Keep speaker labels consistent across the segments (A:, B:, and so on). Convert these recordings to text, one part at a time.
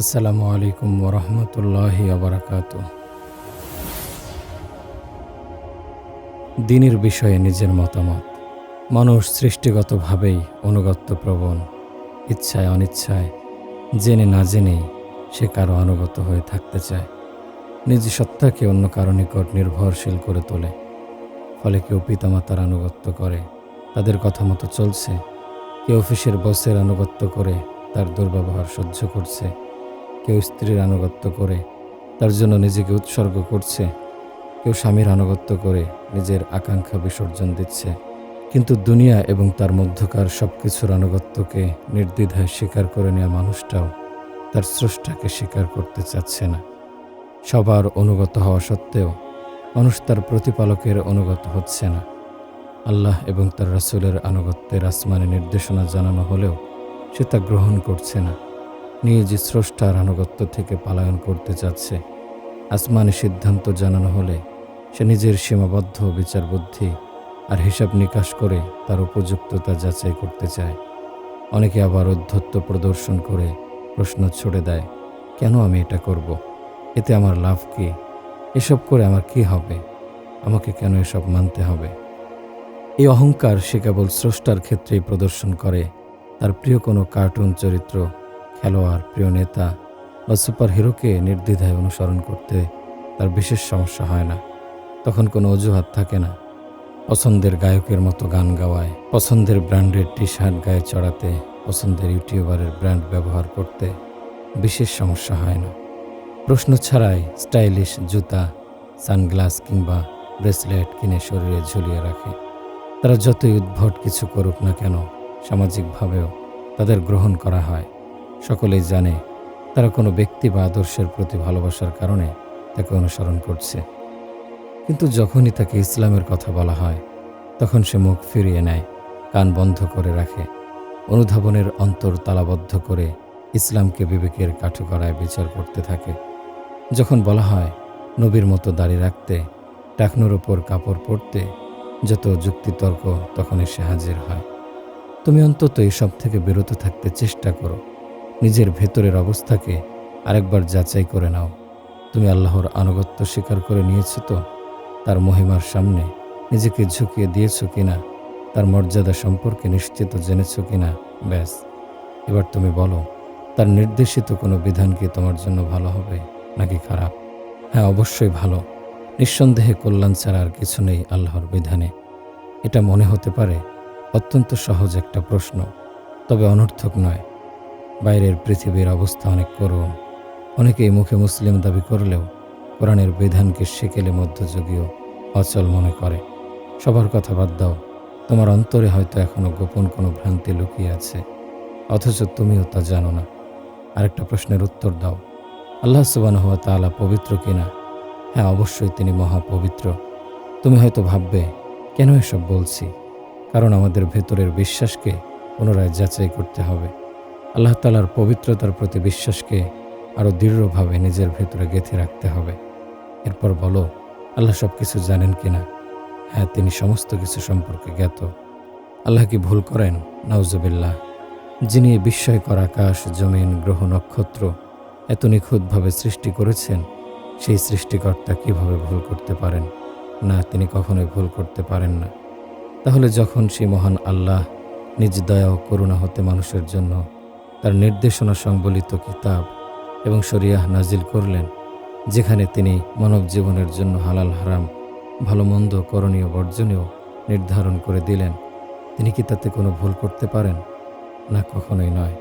A: আসসালামু আলাইকুম ওরহমতুল্লাহি আবরাকাত দিনের বিষয়ে নিজের মতামত। মানুষ সৃষ্টিগতভাবেই অনুগত্য প্রবণ। ইচ্ছায় অনিচ্ছায়, জেনে না জেনেই সে কারও অনুগত হয়ে থাকতে চায়। নিজ সত্তাকে অন্য কারও নিকট নির্ভরশীল করে তোলে। ফলে কেউ পিতামাতার আনুগত্য করে, তাদের কথা মতো চলছে। কেউ অফিসের বসের আনুগত্য করে, তার দুর্ব্যবহার সহ্য করছে। কেউ স্ত্রীর আনুগত্য করে, তার জন্য নিজেকে উৎসর্গ করছে। কেউ স্বামীর আনুগত্য করে, নিজের আকাঙ্ক্ষা বিসর্জন দিচ্ছে। কিন্তু দুনিয়া এবং তার মধ্যকার সব কিছুর আনুগত্যকে নির্দ্বিধায় স্বীকার করে নেওয়া মানুষটাও তার স্রষ্টাকে স্বীকার করতে চাচ্ছে না। সবার অনুগত হওয়া সত্ত্বেও মানুষ তার প্রতিপালকের অনুগত হচ্ছে না। আল্লাহ এবং তার রাসুলের আনুগত্যের আসমানে নির্দেশনা জানানো হলেও সে তা গ্রহণ করছে না। নিজ স্রষ্টার আনুগত্য থেকে পালায়ন করতে চাচ্ছে। আসমানি সিদ্ধান্ত জানানো হলে সে নিজের সীমাবদ্ধ বিচার বুদ্ধি আর হিসাব নিকাশ করে তার উপযুক্ততা যাচাই করতে চায়। অনেকে আবার অধ্যত্ব প্রদর্শন করে প্রশ্ন ছুড়ে দেয়, কেন আমি এটা করব। এতে আমার লাভ কি? এসব করে আমার কি হবে? আমাকে কেন এসব মানতে হবে? এই অহংকার সে কেবল স্রষ্টার ক্ষেত্রেই প্রদর্শন করে, তার প্রিয় কোনো কার্টুন চরিত্র খেলোয়াড়, প্রিয় নেতা বা সুপার হিরোকে নির্দ্বিধায় অনুসরণ করতে তার বিশেষ সমস্যা হয় না। তখন কোনো অজুহাত থাকে না। পছন্দের গায়কের মতো গান গাওয়ায়, পছন্দের ব্র্যান্ডের টি শার্ট গায়ে চড়াতে, পছন্দের ইউটিউবারের ব্র্যান্ড ব্যবহার করতে বিশেষ সমস্যা হয় না। প্রশ্ন ছাড়াই স্টাইলিশ জুতা, সানগ্লাস কিংবা ব্রেসলেট কিনে শরীরে ঝুলিয়ে রাখে। তারা যতই উদ্ভট কিছু করুক না কেন, সামাজিকভাবেও তাদের গ্রহণ করা হয়। সকলেই জানে তারা কোনো ব্যক্তি বা আদর্শের প্রতি ভালোবাসার কারণে তাকে অনুসরণ করছে। কিন্তু যখনই তাকে ইসলামের কথা বলা হয়, তখন সে মুখ ফিরিয়ে নেয়, কান বন্ধ করে রাখে, অনুধাবনের অন্তর তালাবদ্ধ করে ইসলামকে বিবেকের কাঠগড়ায় বিচার করতে থাকে। যখন বলা হয়, নবীর মতো দাড়ি রাখতে, টাকনুর ওপর কাপড় পরতে যত যুক্তিতর্ক তখন এসে হাজির হয়। তুমি অন্তত এসব থেকে বিরত থাকতে চেষ্টা করো। নিজের ভেতরের অবস্থাকে আরেকবার যাচাই করে নাও। তুমি আল্লাহর আনুগত্য স্বীকার করে নিয়েছো তো? তার মহিমার সামনে নিজেকে ঝুঁকিয়ে দিয়েছ কিনা? তার মর্যাদা সম্পর্কে নিশ্চিত জেনেছো কিনা? ব্যাস। এবার তুমি বলো, তার নির্দেশিত কোনো বিধান কি তোমার জন্য ভালো হবে নাকি খারাপ? হ্যাঁ অবশ্যই ভালো। নিঃসন্দেহে কল্যাণ ছাড়া আর কিছু নেই আল্লাহর বিধানে। এটা মনে হতে পারে অত্যন্ত সহজ একটা প্রশ্ন, তবে অনর্থক নয়। বাইরের পৃথিবীর অবস্থা অনেক করুণ। অনেকেই মুখে মুসলিম দাবি করলেও কোরআনের বিধানকে সেকেলে মধ্যযুগীয় অচল মনে করে। সবার কথা বাদ দাও, তোমার অন্তরে হয়তো এখনও গোপন কোনো ভ্রান্তি লুকিয়ে আছে। অথচ তুমিও তা জানো না। আরেকটা প্রশ্নের উত্তর দাও। আল্লাহ সুবান হওয়া তালা পবিত্র কিনা? হ্যাঁ অবশ্যই তিনি মহাপবিত্র। তুমি হয়তো ভাববে, কেন এসব বলছি? কারণ আমাদের ভেতরের বিশ্বাসকে পুনরায় যাচাই করতে হবে। আল্লাহ তালার পবিত্রতার প্রতি বিশ্বাসকে আরও দৃঢ়ভাবে নিজের ভেতরে গেঁথে রাখতে হবে। এরপর বলো, আল্লাহ সব কিছু জানেন কিনা? হ্যাঁ তিনি সমস্ত কিছু সম্পর্কে জ্ঞাত। আল্লাহ কি ভুল করেন? নাউজুবিল্লাহ। যিনি বিস্ময়কর আকাশ, জমিন, গ্রহ, নক্ষত্র এত নিখুঁতভাবে সৃষ্টি করেছেন, সেই সৃষ্টিকর্তা কীভাবে ভুল করতে পারেন? না, তিনি কখনোই ভুল করতে পারেন না। তাহলে যখন সেই মহান আল্লাহ নিজ দয়া ও করুণা হতে মানুষের জন্য তার নির্দেশনা সংবলিত কিতাব এবং শরিয়াহ নাজিল করলেন, যেখানে তিনি মানব জীবনের জন্য হালাল হারাম ভালো মন্দ করণীয় বর্জনীয় নির্ধারণ করে দিলেন। তিনি কি তাতে কোনো ভুল করতে পারেন? না, কখনোই নয়।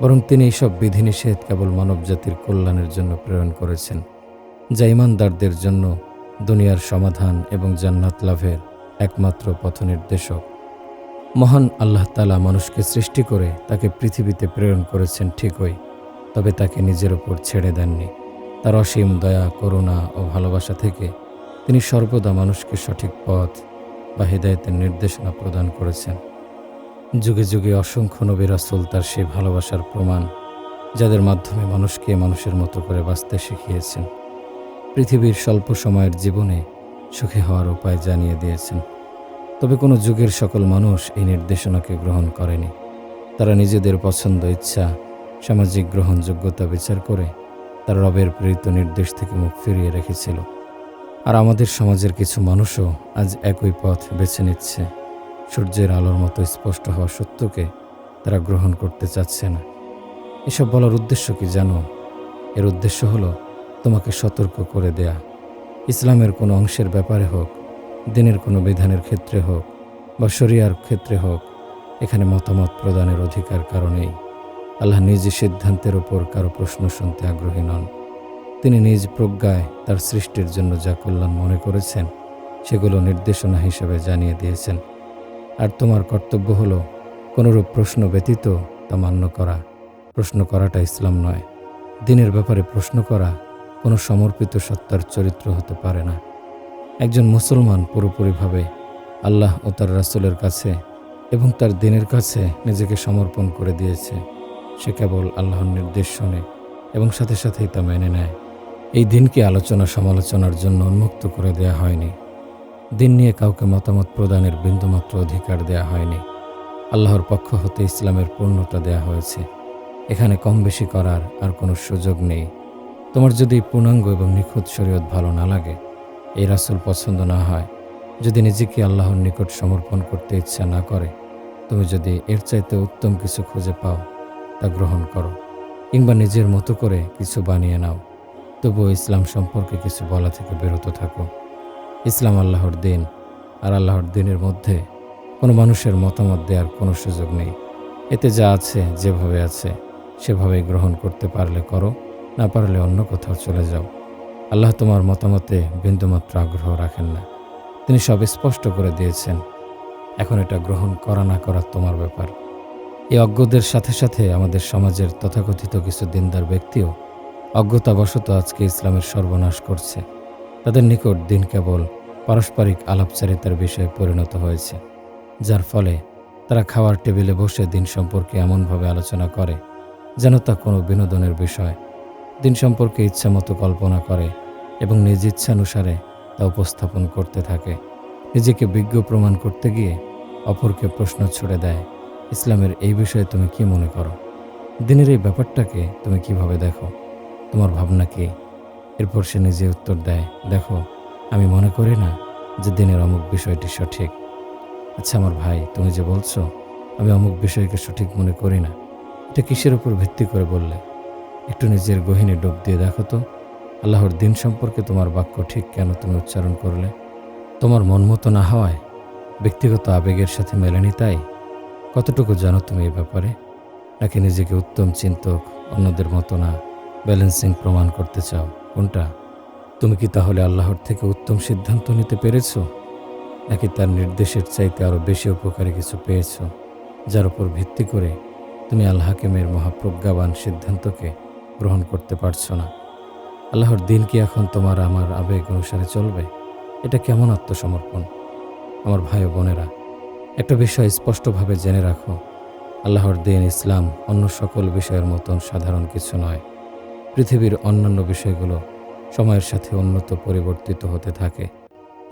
A: বরং তিনি এইসব বিধিনিষেধ কেবল মানবজাতির কল্যাণের জন্য প্রেরণ করেছেন, যা ইমানদারদের জন্য দুনিয়ার সমাধান এবং জান্নাত লাভের একমাত্র পথনির্দেশক। মহান আল্লাহ তালা মানুষকে সৃষ্টি করে তাকে পৃথিবীতে প্রেরণ করেছেন ঠিকই, তবে তাকে নিজের ওপর ছেড়ে দেননি। তার অসীম দয়া, করুণা ও ভালোবাসা থেকে তিনি সর্বদা মানুষকে সঠিক পথ বা হৃদায়তের নির্দেশনা প্রদান করেছেন। যুগে যুগে অসংখ্য নবী রাসুল তার সেই ভালোবাসার প্রমাণ, যাদের মাধ্যমে মানুষকে মানুষের মতো করে বাঁচতে শিখিয়েছেন। পৃথিবীর স্বল্প সময়ের জীবনে সুখী হওয়ার উপায় জানিয়ে দিয়েছেন। তবে কোনো যুগের সকল মানুষ এই নির্দেশনাকে গ্রহণ করেনি। তারা নিজেদের পছন্দ, ইচ্ছা, সামাজিক গ্রহণযোগ্যতা বিচার করে তার রবের প্রেরিত নির্দেশ থেকে মুখ ফিরিয়ে রেখেছিল। আর আমাদের সমাজের কিছু মানুষও আজ একই পথ বেছে নিচ্ছে। সূর্যের আলোর মতো স্পষ্ট হওয়া সত্যকে তারা গ্রহণ করতে চাচ্ছে না। এসব বলার উদ্দেশ্য কি জানো? এর উদ্দেশ্য হলো তোমাকে সতর্ক করে দেয়া। ইসলামের কোনো অংশের ব্যাপারে হোক দিনের কোনো বিধানের ক্ষেত্রে হোক বা শরিয়ার ক্ষেত্রে হোক, এখানে মতামত প্রদানের অধিকার কারণেই আল্লাহ নিজ সিদ্ধান্তের ওপর কারও প্রশ্ন শুনতে আগ্রহী নন। তিনি নিজ প্রজ্ঞায় তার সৃষ্টির জন্য যা কল্যাণ মনে করেছেন, সেগুলো নির্দেশনা হিসেবে জানিয়ে দিয়েছেন। আর তোমার কর্তব্য হলো কোনোরূপ প্রশ্ন ব্যতীত তা মান্য করা। প্রশ্ন করাটা ইসলাম নয়। দিনের ব্যাপারে প্রশ্ন করা কোনো সমর্পিত সত্তার চরিত্র হতে পারে না। একজন মুসলমান পুরোপুরিভাবে আল্লাহ ও তার রাসূলের কাছে এবং তার দিনের কাছে নিজেকে সমর্পণ করে দিয়েছে। সে কেবল আল্লাহর নির্দেশ শোনে এবং সাথে সাথেই তা মেনে নেয়। এই দিনকে আলোচনা সমালোচনার জন্য উন্মুক্ত করে দেয়া হয়নি। দিন নিয়ে কাউকে মতামত প্রদানের বিন্দুমাত্র অধিকার দেয়া হয়নি। আল্লাহর পক্ষ হতে ইসলামের পূর্ণতা দেয়া হয়েছে। এখানে কম বেশি করার আর কোনো সুযোগ নেই। তোমার যদি পূর্ণাঙ্গ এবং নিখুঁত শরীয়ত ভালো না লাগে এই রাসুল পছন্দ না হয়। যদি নিজেকে আল্লাহর নিকট সমর্পণ করতে ইচ্ছা না করে, তুমি যদি এর চাইতে উত্তম কিছু খুঁজে পাও, তা গ্রহণ করো, কিংবা নিজের মতো করে কিছু বানিয়ে নাও। তবুও ইসলাম সম্পর্কে কিছু বলা থেকে বিরত থাকো। ইসলাম আল্লাহর দিন, আর আল্লাহর দিনের মধ্যে কোনো মানুষের মতামত দেওয়ার কোনো সুযোগ নেই। এতে যা আছে, যেভাবে আছে, সেভাবেই গ্রহণ করতে পারলে করো, না পারলে অন্য কোথাও চলে যাও। আল্লাহ তোমার মতামতে বিন্দুমাত্র আগ্রহ রাখেন না। তিনি সব স্পষ্ট করে দিয়েছেন। এখন এটা গ্রহণ করা না করা তোমার ব্যাপার। এই অজ্ঞদের সাথে সাথে আমাদের সমাজের তথাকথিত কিছু দিনদার ব্যক্তিও অজ্ঞতাবশত আজকে ইসলামের সর্বনাশ করছে। তাদের নিকট দিন কেবল পারস্পরিক আলাপচারিতার বিষয়ে পরিণত হয়েছে, যার ফলে তারা খাওয়ার টেবিলে বসে দিন সম্পর্কে এমনভাবে আলোচনা করে, যেন তা কোনো বিনোদনের বিষয়। দিন সম্পর্কে ইচ্ছামতো কল্পনা করে এবং নিজ ইচ্ছানুসারে তা উপস্থাপন করতে থাকে। নিজেকে বিজ্ঞ প্রমাণ করতে গিয়ে অপরকে প্রশ্ন ছুড়ে দেয়, ইসলামের এই বিষয়ে তুমি কি মনে করো? দিনের এই ব্যাপারটাকে তুমি কীভাবে দেখো? তোমার ভাবনা কি? এরপর সে নিজে উত্তর দেয়, দেখো, আমি মনে করি না যে দিনের অমুক বিষয়টি সঠিক। আচ্ছা আমার ভাই, তুমি যে বলছো, আমি অমুক বিষয়কে সঠিক মনে করি না। এটা কিসের উপর ভিত্তি করে বললে? একটু নিজের গহিনে ডুব দিয়ে দেখো তো। আল্লাহর দিন সম্পর্কে তোমার বাক্য ঠিক কেন তুমি উচ্চারণ করলে? তোমার মন মতো না হওয়ায় ব্যক্তিগত আবেগের সাথে মেলেনি তাই? কতটুকু জানো তুমি এই ব্যাপারে? নাকি নিজেকে উত্তম চিন্তক, অন্যদের মতো না ব্যালেন্সিং প্রমাণ করতে চাও? কোনটা? তুমি কি তাহলে আল্লাহর থেকে উত্তম সিদ্ধান্ত নিতে পেরেছ? নাকি তার নির্দেশের চাইতে আরও বেশি উপকারী কিছু পেয়েছ? যার উপর ভিত্তি করে তুমি আল্লাহ হাকিমের মহাপ্রজ্ঞাবান সিদ্ধান্তকে গ্রহণ করতে পারছ না। আল্লাহর দিন কি এখন তোমার আমার আবেগ অনুসারে চলবে? এটা কেমন আত্মসমর্পণ? আমার ভাই বোনেরা, একটা বিষয় স্পষ্টভাবে জেনে রাখো। আল্লাহর দিন ইসলাম অন্য সকল বিষয়ের মতন সাধারণ কিছু নয়। পৃথিবীর অন্যান্য বিষয়গুলো সময়ের সাথে উন্নত পরিবর্তিত হতে থাকে।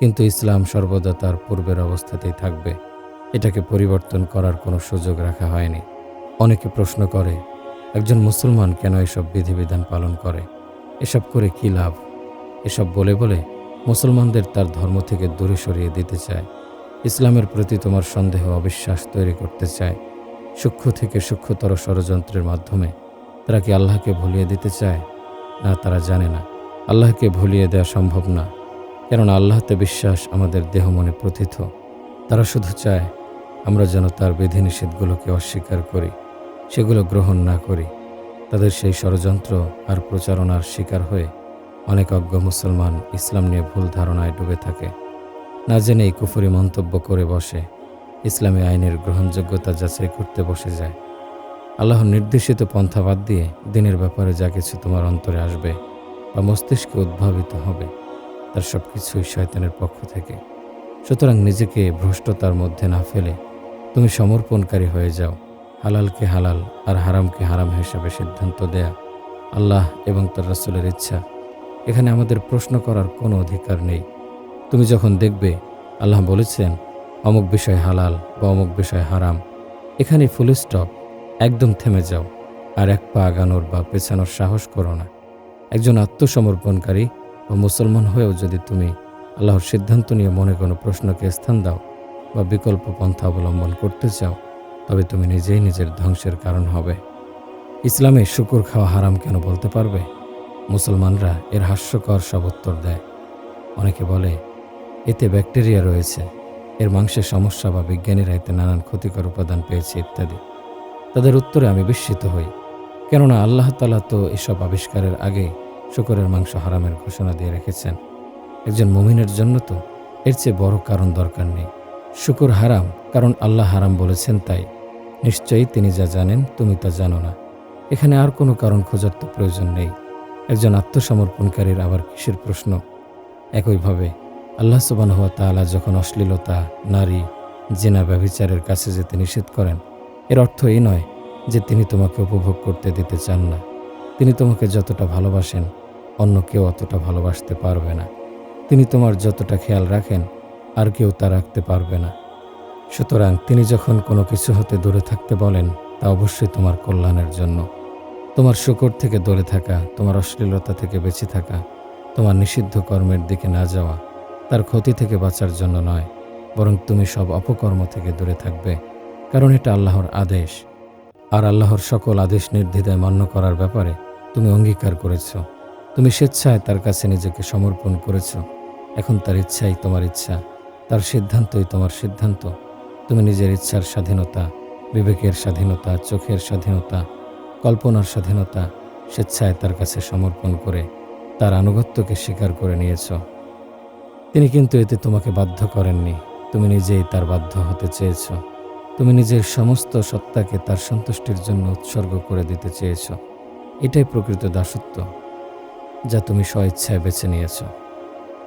A: কিন্তু ইসলাম সর্বদা তার পূর্বের অবস্থাতেই থাকবে। এটাকে পরিবর্তন করার কোনো সুযোগ রাখা হয়নি। অনেকে প্রশ্ন করে, একজন মুসলমান কেন এসব বিধিবিধান পালন করে? এসব করে কী লাভ? এসব বলে বলে মুসলমানদের তার ধর্ম থেকে দূরে সরিয়ে দিতে চায়। ইসলামের প্রতি তোমার সন্দেহ, অবিশ্বাস তৈরি করতে চায়। সূক্ষ্ম থেকে সূক্ষ্মতর ষড়যন্ত্রের মাধ্যমে তারা কি আল্লাহকে ভুলিয়ে দিতে চায়? না, তারা জানে না। আল্লাহকে ভুলিয়ে দেওয়া সম্ভব না, কেননা আল্লাহতে বিশ্বাস আমাদের দেহ মনে প্রথিত। তারা শুধু চায়, আমরা যেন তার বিধিনিষেধগুলোকে অস্বীকার করি, সেগুলো গ্রহণ না করি। তাদের সেই ষড়যন্ত্র আর প্রচারণার শিকার হয়ে অনেক অজ্ঞ মুসলমান ইসলাম নিয়ে ভুল ধারণায় ডুবে থাকে। না জেনেই কুফুরি মন্তব্য করে বসে, ইসলামী আইনের গ্রহণযোগ্যতা যাচাই করতে বসে যায়। আল্লাহর নির্দেশিত পন্থা বাদ দিয়ে দিনের ব্যাপারে যা কিছু তোমার অন্তরে আসবে বা মস্তিষ্কে উদ্ভাবিত হবে, তার সব কিছুই শয়তানের পক্ষ থেকে। সুতরাং নিজেকে ভ্রষ্টতার মধ্যে না ফেলে তুমি সমর্পণকারী হয়ে যাও। হালালকে হালাল আর হারামকে হারাম হিসাবে সিদ্ধান্ত দেয়া আল্লাহ এবং তার রাসুলের ইচ্ছা। এখানে আমাদের প্রশ্ন করার কোনো অধিকার নেই। তুমি যখন দেখবে আল্লাহ বলেছেন, অমুক বিষয় হালাল বা অমুক বিষয় হারাম, এখানে ফুল স্টপ একদম থেমে যাও আর এক পা আগানোর বা পেছানোর সাহস করো না। একজন আত্মসমর্পণকারী ও মুসলমান হয়েও যদি তুমি আল্লাহর সিদ্ধান্ত নিয়ে মনে কোনো প্রশ্নকে স্থান দাও বা বিকল্প পন্থা অবলম্বন করতে চাও তবে তুমি নিজেই নিজের ধ্বংসের কারণ হবে। ইসলামে শুকুর খাওয়া হারাম কেন বলতে পারবে? মুসলমানরা এর হাস্যকর সব উত্তর দেয়। অনেকে বলে, এতে ব্যাকটেরিয়া রয়েছে। এর মাংসের সমস্যা বা বিজ্ঞানীরা এতে নানান ক্ষতিকর উপাদান পেয়েছে, ইত্যাদি। তাদের উত্তরে আমি বিস্মিত হই। কেননা আল্লাহ তালা তো এসব আবিষ্কারের আগে শুকরের মাংস হারামের ঘোষণা দিয়ে রেখেছেন। একজন মুমিনের জন্য তো এর চেয়ে বড় কারণ দরকার নেই। শুকুর হারাম, কারণ আল্লাহ হারাম বলেছেন তাই। নিশ্চয়ই তিনি যা জানেন তুমি তা জানো না। এখানে আর কোনো কারণ খোঁজার তো প্রয়োজন নেই। একজন আত্মসমর্পণকারীর আবার কিসের প্রশ্ন? একইভাবে, আল্লাহ সুবান হওয়া তাআলা যখন অশ্লীলতা, নারী, জেনা ব্যভিচারের কাছে যেতে নিষেধ করেন, এর অর্থ এই নয় যে তিনি তোমাকে উপভোগ করতে দিতে চান না। তিনি তোমাকে যতটা ভালোবাসেন, অন্য কেউ অতটা ভালোবাসতে পারবে না। তিনি তোমার যতটা খেয়াল রাখেন, আর কেউ তা রাখতে পারবে না। সুতরাং তিনি যখন কোনো কিছু হতে দূরে থাকতে বলেন, তা অবশ্যই তোমার কল্যাণের জন্য। তোমার শুকর থেকে দূরে থাকা, তোমার অশ্লীলতা থেকে বেঁচে থাকা, তোমার নিষিদ্ধ কর্মের দিকে না যাওয়া, তার ক্ষতি থেকে বাঁচার জন্য নয়, বরং তুমি সব অপকর্ম থেকে দূরে থাকবে, কারণ এটা আল্লাহর আদেশ। আর আল্লাহর সকল আদেশ নির্দ্বিধায় মান্য করার ব্যাপারে তুমি অঙ্গীকার করেছ। তুমি স্বেচ্ছায় তার কাছে নিজেকে সমর্পণ করেছ। এখন তার ইচ্ছাই তোমার ইচ্ছা, তার সিদ্ধান্তই তোমার সিদ্ধান্ত। তুমি নিজের ইচ্ছার স্বাধীনতা, বিবেকের স্বাধীনতা, চোখের স্বাধীনতা, কল্পনার স্বাধীনতা স্বেচ্ছায় তার কাছে সমর্পণ করে তার আনুগত্যকে স্বীকার করে নিয়েছ। তিনি কিন্তু এতে তোমাকে বাধ্য করেননি। তুমি নিজেই তার বাধ্য হতে চেয়েছ। তুমি নিজের সমস্ত সত্তাকে তার সন্তুষ্টির জন্য উৎসর্গ করে দিতে চেয়েছ। এটাই প্রকৃত দাসত্ব, যা তুমি স্বইচ্ছায় বেছে নিয়েছ।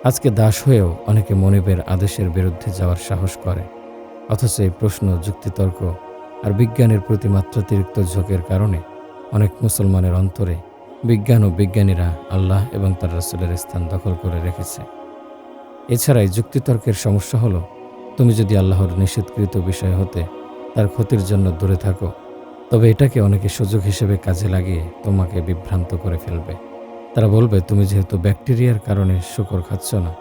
A: আজকে দাস হয়েও অনেকে মনিবের আদেশের বিরুদ্ধে যাওয়ার সাহস করে। অথচ এই প্রশ্ন যুক্তিতর্ক আর বিজ্ঞানের প্রতি মাত্রাতিরিক্ত ঝোঁকের কারণে অনেক মুসলমানের অন্তরে বিজ্ঞান ও বিজ্ঞানীরা আল্লাহ এবং তার রসুলের স্থান দখল করে রেখেছে। এছাড়াই যুক্তিতর্কের সমস্যা হলো, তুমি যদি আল্লাহর নিষেধকৃত বিষয় হতে তার ক্ষতির জন্য দূরে থাকো, তবে এটাকে অনেকে সুযোগ হিসেবে কাজে লাগিয়ে তোমাকে বিভ্রান্ত করে ফেলবে। তারা বলবে, তুমি যেহেতু ব্যাকটেরিয়ার কারণে শুকর খাচ্ছ না,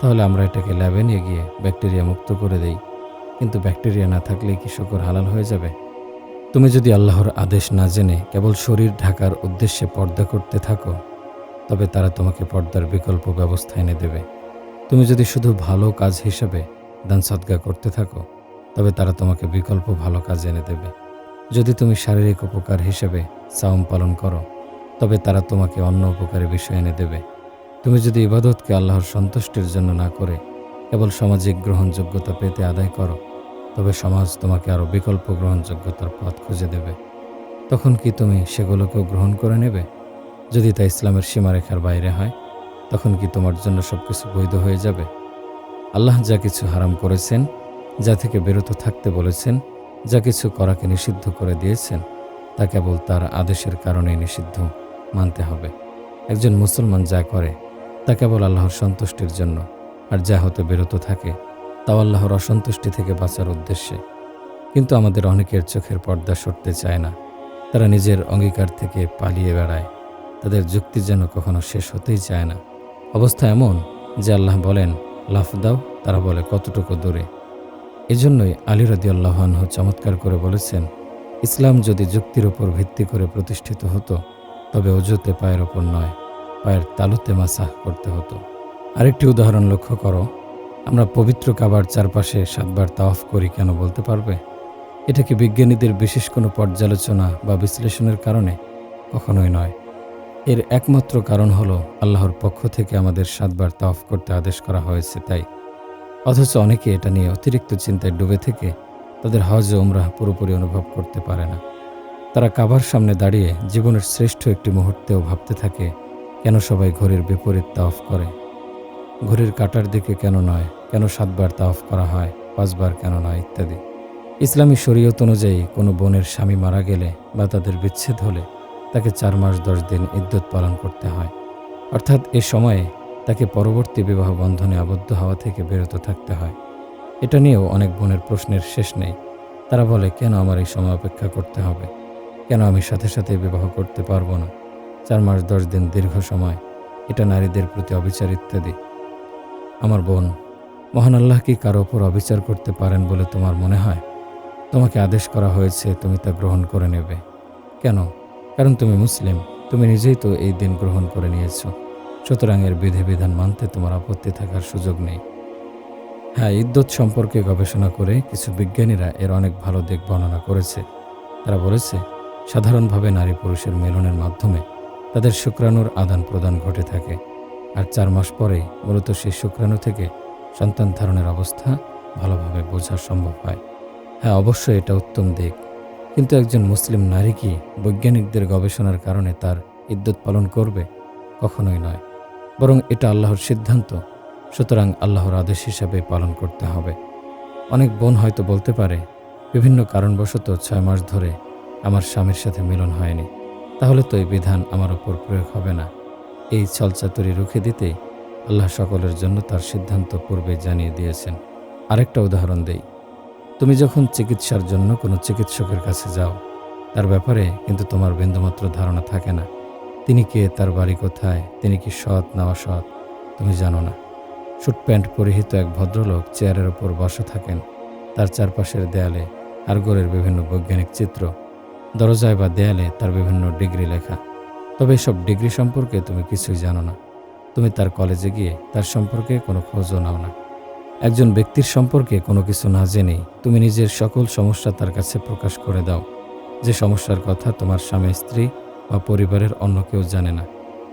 A: তাহলে আমরা এটাকে ল্যাবে নিয়ে গিয়ে ব্যাকটেরিয়া মুক্ত করে দেই। কিন্তু ব্যাকটেরিয়া না থাকলে কি শুকর হালাল হয়ে যাবে? তুমি যদি আল্লাহর আদেশ না জেনে কেবল শরীর ঢাকার উদ্দেশ্যে পর্দা করতে থাকো, তবে তারা তোমাকে পর্দার বিকল্প ব্যবস্থা এনে দেবে। তুমি যদি শুধু ভালো কাজ হিসেবে দান সদ্গা করতে থাকো, তবে তারা তোমাকে বিকল্প ভালো কাজ এনে দেবে। যদি তুমি শারীরিক উপকার হিসেবে সাওম পালন করো, তবে তারা তোমাকে অন্য উপকারী বিষয় এনে দেবে। তুমি যদি ইবাদতকে আল্লাহর সন্তুষ্টির জন্য না করে কেবল সামাজিক গ্রহণযোগ্যতা পেতে আদায় করো, তবে সমাজ তোমাকে আরও বিকল্প গ্রহণযোগ্যতার পথ খুঁজে দেবে। তখন কি তুমি সেগুলোকেও গ্রহণ করে নেবে? যদি তা ইসলামের সীমারেখার বাইরে হয়, তখন কি তোমার জন্য সব কিছু বৈধ হয়ে যাবে? আল্লাহ যা কিছু হারাম করেছেন, যা থেকে বিরত থাকতে বলেছেন, যা কিছু করাকে নিষিদ্ধ করে দিয়েছেন, তা কেবল তার আদেশের কারণেই নিষিদ্ধ মানতে হবে। একজন মুসলমান যা করে, তা কেবল আল্লাহর সন্তুষ্টির জন্য। আর যা হতে বিরত থাকে, তাও আল্লাহর অসন্তুষ্টি থেকে বাঁচার উদ্দেশ্যে। কিন্তু আমাদের অনেকের চোখের পর্দা সরতে চায় না। তারা নিজের অঙ্গীকার থেকে পালিয়ে বেড়ায়। তাদের যুক্তি যেন কখনো শেষ হতেই চায় না। অবস্থা এমন যে আল্লাহ বলেন, লাফ দাও, তারা বলে, কতটুকু দূরে? এজন্যই আলী রদি আল্লাহানহ চমৎকার করে বলেছেন, ইসলাম যদি যুক্তির ওপর ভিত্তি করে প্রতিষ্ঠিত হতো, তবে অজুতে পায়ের ওপর নয়, পায়ের তালুতে মাসাহ করতে হতো। আরেকটি উদাহরণ লক্ষ্য করো। আমরা পবিত্র কাবার চারপাশে সাতবার তাওয়াফ করি কেন বলতে পারবে? এটা কি বিজ্ঞানীদের বিশেষ কোনো পর্যালোচনা বা বিশ্লেষণের কারণে? কখনোই নয়। এর একমাত্র কারণ হলো আল্লাহর পক্ষ থেকে আমাদের সাতবার তাওয়াফ করতে আদেশ করা হয়েছে তাই। অথচ অনেকে এটা নিয়ে অতিরিক্ত চিন্তায় ডুবে থেকে তাদের হজ ও উমরাহ পুরোপুরি অনুভব করতে পারে না। তারা কাবার সামনে দাঁড়িয়ে জীবনের শ্রেষ্ঠ একটি মুহূর্তেও ভাবতে থাকে, কেন সবাই ঘড়ির বিপরীত তাওয়াফ করে? ঘড়ির কাটার দিকে কেন নয়? কেন সাতবার তাওয়াফ করা হয়? পাঁচবার কেন নয়? ইত্যাদি। ইসলামী শরীয়ত অনুযায়ী কোনো বোনের স্বামী মারা গেলে বা তাদের বিচ্ছেদ হলে তাকে চার মাস দশ দিন ইদ্যুৎ পালন করতে হয়। অর্থাৎ এ সময়ে তাকে পরবর্তী বিবাহ বন্ধনে আবদ্ধ হওয়া থেকে বিরত থাকতে হয়। এটা নিয়েও অনেক বোনের প্রশ্নের শেষ নেই। তারা বলে, কেন আমার এই সময় অপেক্ষা করতে হবে? কেন আমি সাথে সাথে বিবাহ করতে পারব না? চার মাস দশ দিন দীর্ঘ সময়। এটা নারীদের প্রতি অবিচার ইত্যাদি। আমার বোন, মহান আল্লাহ কি কারও ওপর অবিচার করতে পারেন বলে তোমার মনে হয়? তোমাকে আদেশ করা হয়েছে, তুমি তা গ্রহণ করে নেবে। কেন? কারণ তুমি মুসলিম, তুমি নিজেই তো এই দিন গ্রহণ করে নিয়েছো। সুতরাং এর বিধিবিধান মানতে তোমার আপত্তি থাকার সুযোগ নেই। হ্যাঁ ইদ্যুৎ সম্পর্কে গবেষণা করে কিছু বিজ্ঞানীরা এর অনেক ভালো দিক বর্ণনা করেছে। তারা বলেছে, সাধারণভাবে নারী পুরুষের মেলনের মাধ্যমে তাদের শুক্রাণুর আদান প্রদান ঘটে থাকে। আর চার মাস পরেই মূলত সেই শুক্রাণু থেকে সন্তান ধারণের অবস্থা ভালোভাবে বোঝা সম্ভব হয়। হ্যাঁ অবশ্যই এটা উত্তম দিক। কিন্তু একজন মুসলিম নারী কি বৈজ্ঞানিকদের গবেষণার কারণে তার ইদ্যুৎ পালন করবে? কখনোই নয়। বরং এটা আল্লাহর সিদ্ধান্ত। সুতরাং আল্লাহর আদেশ হিসাবে পালন করতে হবে। অনেক বোন হয়তো বলতে পারে, বিভিন্ন কারণবশত ছয় মাস ধরে আমার স্বামীর সাথে মিলন হয়নি। তাহলে তো এই বিধান আমার ওপর প্রয়োগ হবে না। এই ছলচাতুরি রুখে দিতে আল্লাহ সকলের জন্য তার সিদ্ধান্ত পূর্বে জানিয়ে দিয়েছেন। আরেকটা উদাহরণ দেই। তুমি যখন চিকিৎসার জন্য কোনো চিকিৎসকের কাছে যাও, তার ব্যাপারে কিন্তু তোমার বিন্দুমাত্র ধারণা থাকে না। তিনি কে, তার বাড়ি কোথায়, তিনি কি সৎ না অসৎ, তুমি জানো না। শুট প্যান্ট পরিহিত এক ভদ্রলোক চেয়ারের ওপর বসা থাকেন। তার চারপাশের দেয়ালে আরগোরের বিভিন্ন বৈজ্ঞানিক চিত্র, দরজায় বা দেয়ালে তার বিভিন্ন ডিগ্রি লেখা। তবে এসব ডিগ্রি সম্পর্কে তুমি কিছুই জানো না। তুমি তার কলেজে গিয়ে তার সম্পর্কে কোনো খোঁজও নাও না। একজন ব্যক্তির সম্পর্কে কোনো কিছু না জেনেই তুমি নিজের সকল সমস্যা তার কাছে প্রকাশ করে দাও। যে সমস্যার কথা তোমার স্বামী, স্ত্রী বা পরিবারের অন্য কেউ জানে না,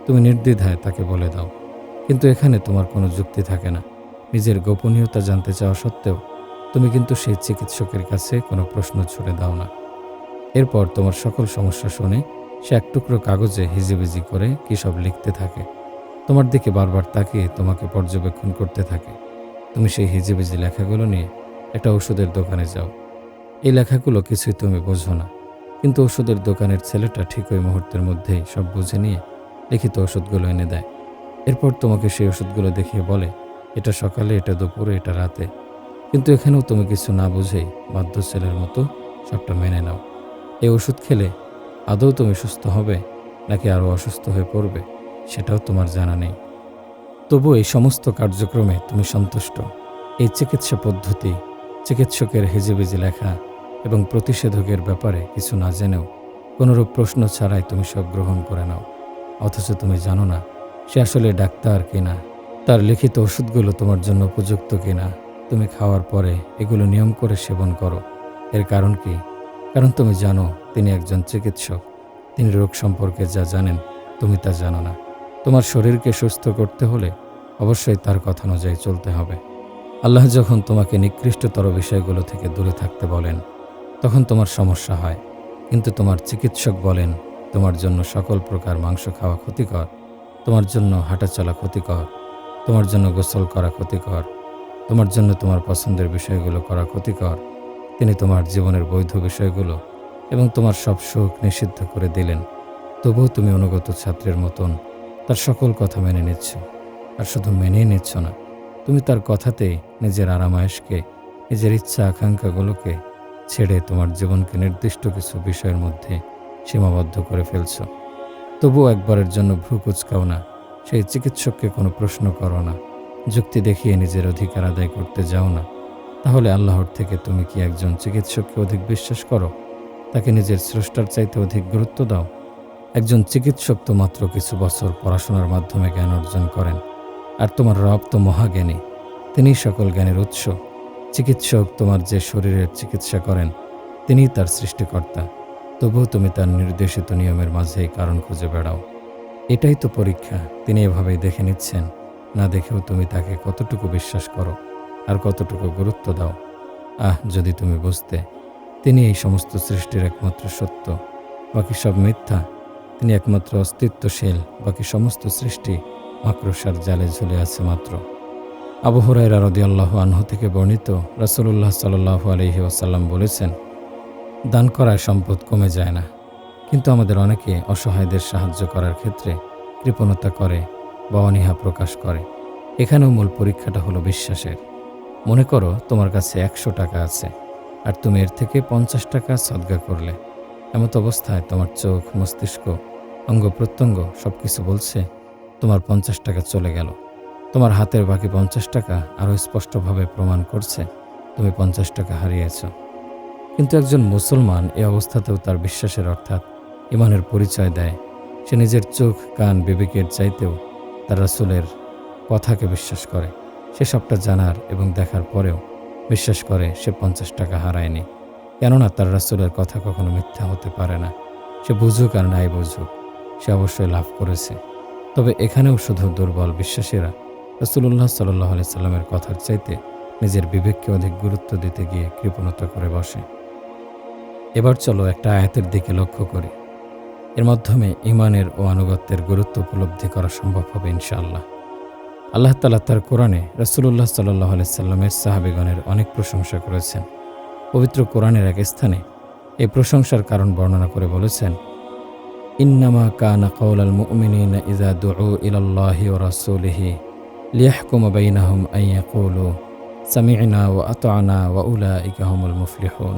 A: তুমি নির্দ্বিধায় তাকে বলে দাও। কিন্তু এখানে তোমার কোনো যুক্তি থাকে না। নিজের গোপনীয়তা জানতে চাওয়া সত্ত্বেও তুমি কিন্তু সেই চিকিৎসকের কাছে কোনো প্রশ্ন ছুড়ে দাও না। এরপর তোমার সকল সমস্যা শুনে সে এক টুকরো কাগজে হিজিবিজি করে কী সব লিখতে থাকে। তোমার দিকে বারবার তাকিয়ে তোমাকে পর্যবেক্ষণ করতে থাকে। তুমি সেই হিজিবিজি লেখাগুলো নিয়ে একটা ওষুধের দোকানে যাও। এই লেখাগুলো কিছুই তুমি বোঝো না। কিন্তু ওষুধের দোকানের ছেলেটা ঠিক ওই মুহূর্তের মধ্যেই সব বুঝে নিয়ে লিখিত ওষুধগুলো এনে দেয়। এরপর তোমাকে সেই ওষুধগুলো দেখিয়ে বলে, এটা সকালে, এটা দুপুরে, এটা রাতে। কিন্তু এখানেও তুমি কিছু না বুঝেই বাধ্য ছেলের মতো সবটা মেনে নাও। এই ওষুধ খেলে আদৌ তুমি সুস্থ হবে নাকি আরও অসুস্থ হয়ে পড়বে, সেটাও তোমার জানা নেই। তবু এই সমস্ত কার্যক্রমে তুমি সন্তুষ্ট। এই চিকিৎসা পদ্ধতি, চিকিৎসকের হেজিবেজি লেখা এবং প্রতিষেধকের ব্যাপারে কিছু না জেনেও কোনোরূপ প্রশ্ন ছাড়াই তুমি সব গ্রহণ করে নাও। অথচ তুমি জানো না সে আসলে ডাক্তার কিনা তার লিখিত ওষুধগুলো তোমার জন্য উপযুক্ত কিনা তুমি খাওয়ার পরে এগুলো নিয়ম করে সেবন করো। এর কারণ কি? কারণ তুমি জানো, তিনি একজন চিকিৎসক। তিনি রোগ সম্পর্কে যা জানেন, তুমি তা জানো না। তোমার শরীরকে সুস্থ করতে হলে অবশ্যই তার কথা অনুযায়ী চলতে হবে। আল্লাহ যখন তোমাকে নিকৃষ্টতর বিষয়গুলো থেকে দূরে থাকতে বলেন, তখন তোমার সমস্যা হয়। কিন্তু তোমার চিকিৎসক বলেন, তোমার জন্য সকল প্রকার মাংস খাওয়া ক্ষতিকর, তোমার জন্য হাঁটা চলা ক্ষতিকর, তোমার জন্য গোসল করা ক্ষতিকর, তোমার জন্য তোমার পছন্দের বিষয়গুলো করা ক্ষতিকর তিনি তোমার জীবনের বৈধ বিষয়গুলো এবং তোমার সব সুখ নিষিদ্ধ করে দিলেন। তবুও তুমি অনুগত ছাত্রের মতন তার সকল কথা মেনে নিচ্ছ, আর শুধু মেনেই নিচ্ছ না, তুমি তার কথাতেই নিজের আরামায়েশকে, নিজের ইচ্ছা আকাঙ্ক্ষাগুলোকে ছেড়ে তোমার জীবনকে নির্দিষ্ট কিছু বিষয়ের মধ্যে সীমাবদ্ধ করে ফেলছ। তবুও একবারের জন্য ভ্রু কুচকাও না, সেই চিকিৎসককে কোনো প্রশ্ন করো না, যুক্তি দেখিয়ে নিজের অধিকার আদায় করতে যাও না। তাহলে আল্লাহর থেকে তুমি কি একজন চিকিৎসককে অধিক বিশ্বাস করো? তাকে নিজের স্রষ্টার চাইতে অধিক গুরুত্ব দাও? একজন চিকিৎসক তো মাত্র কিছু বছর পড়াশোনার মাধ্যমে জ্ঞান অর্জন করেন, আর তোমার রব তো মহাজ্ঞানী। তিনিই সকল জ্ঞানের উৎস। চিকিৎসক তোমার যে শরীরের চিকিৎসা করেন, তিনিই তার সৃষ্টিকর্তা। তবুও তুমি তার নির্দেশিত নিয়মের মাঝেই কারণ খুঁজে বেড়াও। এটাই তো পরীক্ষা, তিনি এভাবেই দেখে নিচ্ছেন। না দেখেও তুমি তাকে কতটুকু বিশ্বাস করো? আর কতটুকু গুরুত্ব দাও? আহ, যদি তুমি বুঝতে, তিনি এই সমস্ত সৃষ্টির একমাত্র সত্য, বাকি সব মিথ্যা। তিনি একমাত্র অস্তিত্বশীল, বাকি সমস্ত সৃষ্টি মাকড়সার জালে ঝুলে আছে মাত্র। আবু হুরাইরা রদিয়াল্লাহ আনহু থেকে বর্ণিত রাসূলুল্লাহ সাল্লাহ আলহি ওয়াসাল্লাম বলেছেন, দান করায় সম্পদ কমে যায় না। কিন্তু আমাদের অনেকে অসহায়দের সাহায্য করার ক্ষেত্রে কৃপণতা করে, বা অনীহা প্রকাশ করে। এখানেও মূল পরীক্ষাটা হলো বিশ্বাসের। মনে করো তোমার কাছে একশো টাকা আছে, আর তুমি এর থেকে পঞ্চাশ টাকা সদ্গা করলে। এমত অবস্থায় তোমার চোখ, মস্তিষ্ক, অঙ্গ প্রত্যঙ্গ সব কিছু বলছে, তোমার পঞ্চাশ টাকা চলে গেল। তোমার হাতের বাকি পঞ্চাশ টাকা আরও স্পষ্টভাবে প্রমাণ করছে, তুমি পঞ্চাশ টাকা হারিয়েছ। কিন্তু একজন মুসলমান এ অবস্থাতেও তার বিশ্বাসের অর্থাৎ ইমানের পরিচয় দেয়। সে নিজের চোখ, কান, বিবেকের চাইতেও তার রাসুলের কথাকে বিশ্বাস করে। সে সবটা জানার এবং দেখার পরেও বিশ্বাস করে সে পঞ্চাশ টাকা হারায়নি। কেননা তার রাসুলের কথা কখনো মিথ্যা হতে পারে না। সে বুঝুক আর নাই বুঝুক, সে অবশ্যই লাভ করেছে। তবে এখানেও শুধু দুর্বল বিশ্বাসীরা রসুল্লাহ সাল্লাহ আলি সাল্লামের কথার চাইতে নিজের বিবেককে অধিক গুরুত্ব দিতে গিয়ে কৃপণতা করে বসে। এবার চলো একটা আয়াতের দিকে লক্ষ্য করি। এর মাধ্যমে ইমানের ও আনুগত্যের গুরুত্ব উপলব্ধি করা সম্ভব হবে ইনশাআল্লাহ। আল্লাহ তালা তার কোরআনে রসুল্লাহ সাল্লাহ সাল্লামের সাহাবিগণের অনেক প্রশংসা করেছেন। পবিত্র কোরআনের এক স্থানে এই প্রশংসার কারণ বর্ণনা করে বলেছেন, ইন্নামা কানা কৌলাল মুমিনিনা ইজা দুউ ইলাল্লাহি ও রাসূলিহি লিয়াহকুম বাইনাহুম আন ইয়াকুলু, সামি'না ওয়া আতআনা ওয়া উলাইকা হুমুল মুফলিহুন।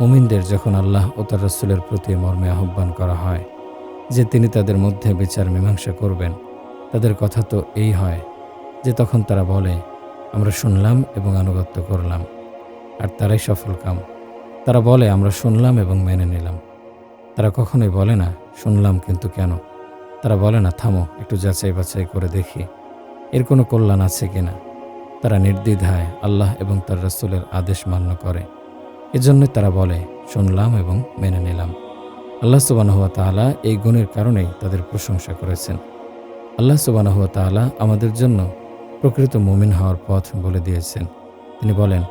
A: মুমিনদের যখন আল্লাহ ও তার রসুলের প্রতি মর্মে আহ্বান করা হয় যে তিনি তাদের মধ্যে বিচার মীমাংসা করবেন তাদের কথা তো এই হয় যে তখন তারা বলে, আমরা শুনলাম এবং আনুগত্য করলাম। আর তারাই সফল কাম। তারা বলে, আমরা শুনলাম এবং মেনে নিলাম। তারা কখনোই বলে না, শুনলাম কিন্তু কেন? তারা বলে না, থামো, একটু যাচাই বাছাই করে দেখি, এর কোনো কল্যাণ আছে কি না? তারা নির্দ্বিধায় আল্লাহ এবং তার রসুলের আদেশ মান্য করে। এজন্যই তারা বলে, শুনলাম এবং মেনে নিলাম। আল্লাহ সুবানহুয়া তাআলা এই গুণের কারণেই তাদের প্রশংসা করেছেন। আল্লাহ সুবানহুয়া তাআলা আমাদের জন্য প্রকৃত মুমিন হওয়ার পথ বলে দিয়েছেন। তিনি বলেন,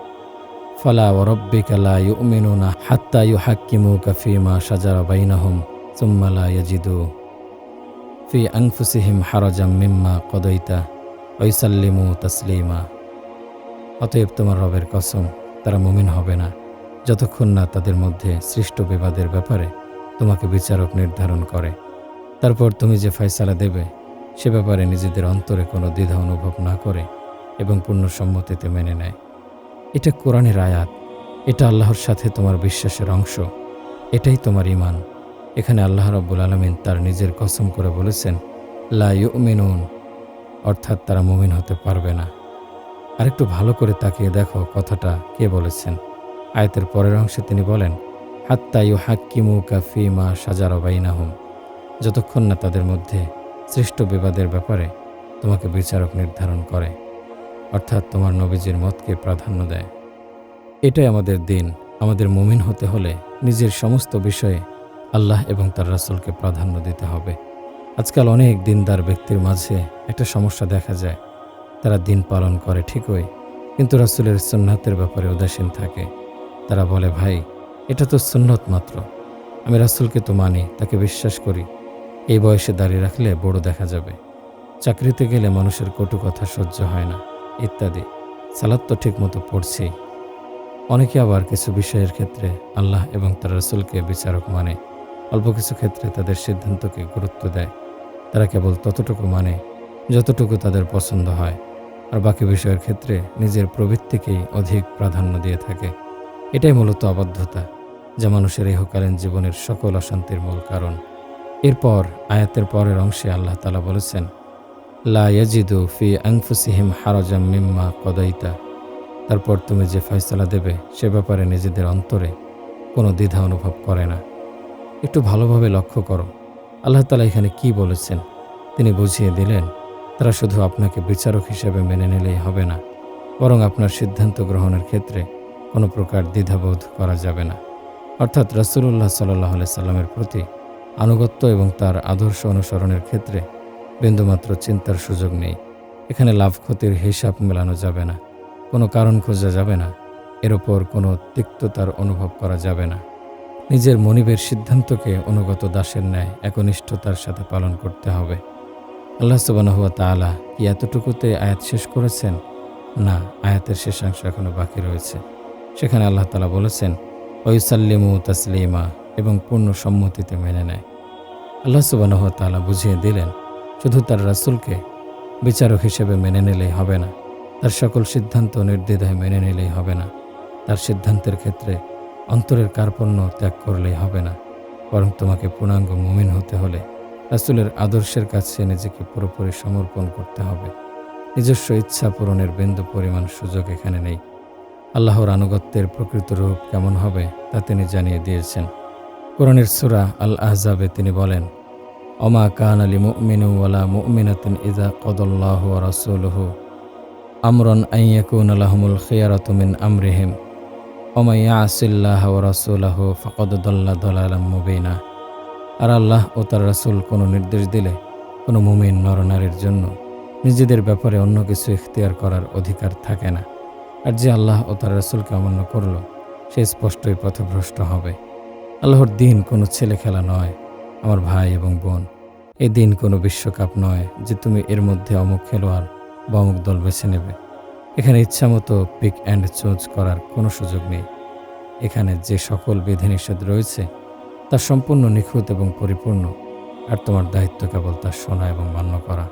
A: ফালা ওরব্বিকা লা ইউমিনুনা হাত্তা ইউহাক্কিমুকা ফীমা শাজারা বাইনাহুম, সুম্মা লা ইয়াজিদু ফি আনফুসিহিম হারজাম মিম্মা কদাইতা ওয়াইসাল্লিমু তাসলিমা। অতএব তোমার রবের কসম, তারা মুমিন হবে না। যতক্ষণ না তাদের মধ্যে সৃষ্ট বিবাদের ব্যাপারে তোমাকে বিচারক নির্ধারণ করে। তারপর তুমি যে ফয়সালা দেবে সে ব্যাপারে নিজেদের অন্তরে কোনো দ্বিধা অনুভব না করে এবং পূর্ণ সম্মতিতে মেনে নেয়। এটা কোরআনের আয়াত। এটা আল্লাহর সাথে তোমার বিশ্বাসের অংশ। এটাই তোমার ইমান এখানে আল্লাহ রব্বুল আলমিন তার নিজের কসম করে বলেছেন, লা ইউমিনুন। অর্থাৎ তারা মুমিন হতে পারবে না। আরেকটু ভালো করে তাকিয়ে দেখো কথাটা কে বলেছেন। আয়তের পরের অংশে তিনি বলেন, হাত্তা ইউ হাক্কিমু কাফি মা সাজার বাইনাহুম। যতক্ষণ না তাদের মধ্যে সৃষ্ট বিবাদের ব্যাপারে তোমাকে বিচারক নির্ধারণ করে, অর্থাৎ তোমার নবীজির মতকে প্রাধান্য দেয়। এটাই আমাদের দিন। আমাদের মুমিন হতে হলে নিজের সমস্ত বিষয়ে আল্লাহ এবং তার রাসুলকে প্রাধান্য দিতে হবে। আজকাল অনেক দিনদার ব্যক্তির মাঝে একটা সমস্যা দেখা যায়। তারা দিন পালন করে ঠিকই, কিন্তু রাসুলের সুন্নাতের ব্যাপারে উদাসীন থাকে। তারা বলে, ভাই, এটা তো সুন্নত মাত্র। আমি রাসুলকে তো মানি, তাকে বিশ্বাস করি। এই বয়সে দাঁড়িয়ে রাখলে বড় দেখা যাবে। চাকরিতে গেলে মানুষের কটু কথা সহ্য হয় না, ইত্যাদি। সালাদ তো ঠিক মতো পড়ছেই। অনেকে আবার কিছু বিষয়ের ক্ষেত্রে আল্লাহ এবং তার রসুলকে বিচারক মানে অল্প কিছু ক্ষেত্রে তাদের সিদ্ধান্তকে গুরুত্ব দেয়। তারা কেবল ততটুকু মানে যতটুকু তাদের পছন্দ হয়। আর বাকি বিষয়ের ক্ষেত্রে নিজের প্রবৃত্তিকেই অধিক প্রাধান্য দিয়ে থাকে। এটাই মূলত অবাধ্যতা যা মানুষের ইহকালীন জীবনের সকল অশান্তির মূল কারণ। এরপর আয়াতের পরের অংশে আল্লাহ তালা বলেছেন, লা ফি আনফুসিহিম হারাজাম মিম্মা কদাইতা। তারপর তুমি যে ফয়সলা দেবে, সে ব্যাপারে নিজেদের অন্তরে কোনো দ্বিধা অনুভব করে না। একটু ভালোভাবে লক্ষ্য করো। আল্লাহ তালা এখানে কি বলেছেন? তিনি বুঝিয়ে দিলেন, তারা শুধু আপনাকে বিচারক হিসেবে মেনে নিলেই হবে না, বরং আপনার সিদ্ধান্ত গ্রহণের ক্ষেত্রে কোনো প্রকার দ্বিধাবোধ করা যাবে না। অর্থাৎ রাসুল্লাহ সাল্লাহ সাল্লামের প্রতি আনুগত্য এবং তার আদর্শ অনুসরণের ক্ষেত্রে বিন্দুমাত্র চিন্তার সুযোগ নেই। এখানে লাভ ক্ষতির হিসাব মেলানো যাবে না। কোনো কারণ খোঁজা যাবে না। এর ওপর কোনো তিক্ততার অনুভব করা যাবে না। নিজের মনিবের সিদ্ধান্তকে অনুগত দাসের ন্যায়, একনিষ্ঠতার সাথে পালন করতে হবে। আল্লাহ সুবানহুয়া তালা কি এতটুকুতে আয়াত শেষ করেছেন? না, আয়াতের শেষাংশ এখনও বাকি রয়েছে। সেখানে আল্লাহ তালা বলেছেন, ওয়ুসাল্লিমু তাসলিমা এবং পূর্ণ সম্মতিতে মেনে নেয়। আল্লাহ সুবানহুয়া তালা বুঝিয়ে দিলেন, শুধু তার রাসুলকে বিচারক হিসেবে মেনে নিলেই হবে না। তার সকল সিদ্ধান্ত নির্দ্বিধায় মেনে নিলেই হবে না। তার সিদ্ধান্তের ক্ষেত্রে অন্তরের কার্পণ্য ত্যাগ করলেই হবে না। বরং তোমাকে পূর্ণাঙ্গ মুমিন হতে হলে রাসুলের আদর্শের কাছে নিজেকে পুরোপুরি সমর্পণ করতে হবে। নিজস্ব ইচ্ছা পূরণের বিন্দু পরিমাণ সুযোগ এখানে নেই। আল্লাহর আনুগত্যের প্রকৃত রূপ কেমন হবে তা তিনি জানিয়ে দিয়েছেন। কোরআনের সুরা আল আহজাবে তিনি বলেন অমা কান আলী মুমিনু ওয়ালা মুমিনাতিন ইজা কদল্লাহু রাসূলুহু আমরন আইয়াকুন আলাহমুল খিয়ারাতু মিন আমরিহিম অমাইয়া আসিল্লাহ রাসূলাহ ফাকদ দল্লা দলালাম মুবিনা আর আল্লাহ ও তার রাসূল কোনো নির্দেশ দিলে কোনো মুমিন নরনারীর জন্য নিজেদের ব্যাপারে অন্য কিছু ইখতিয়ার করার অধিকার থাকে না। আর যে আল্লাহ ও তার রাসূলকে অমান্য করল, সে স্পষ্টই পথভ্রষ্ট হবে। আল্লাহর দিন কোনো ছেলে খেলা নয়, আমার ভাই এবং বোন। এই দিন কোনো বিশ্বকাপ নয় যে তুমি এর মধ্যে অমুক খেলোয়াড় বা অমুক দল বেছে নেবে। এখানে ইচ্ছামতো পিক অ্যান্ড চুজ করার কোনো সুযোগ নেই। এখানে যে সকল বিধিনিষেধ রয়েছে, তা সম্পূর্ণ নিখুঁত এবং পরিপূর্ণ, আর তোমার দায়িত্ব কেবল তা শোনা এবং মান্য করা।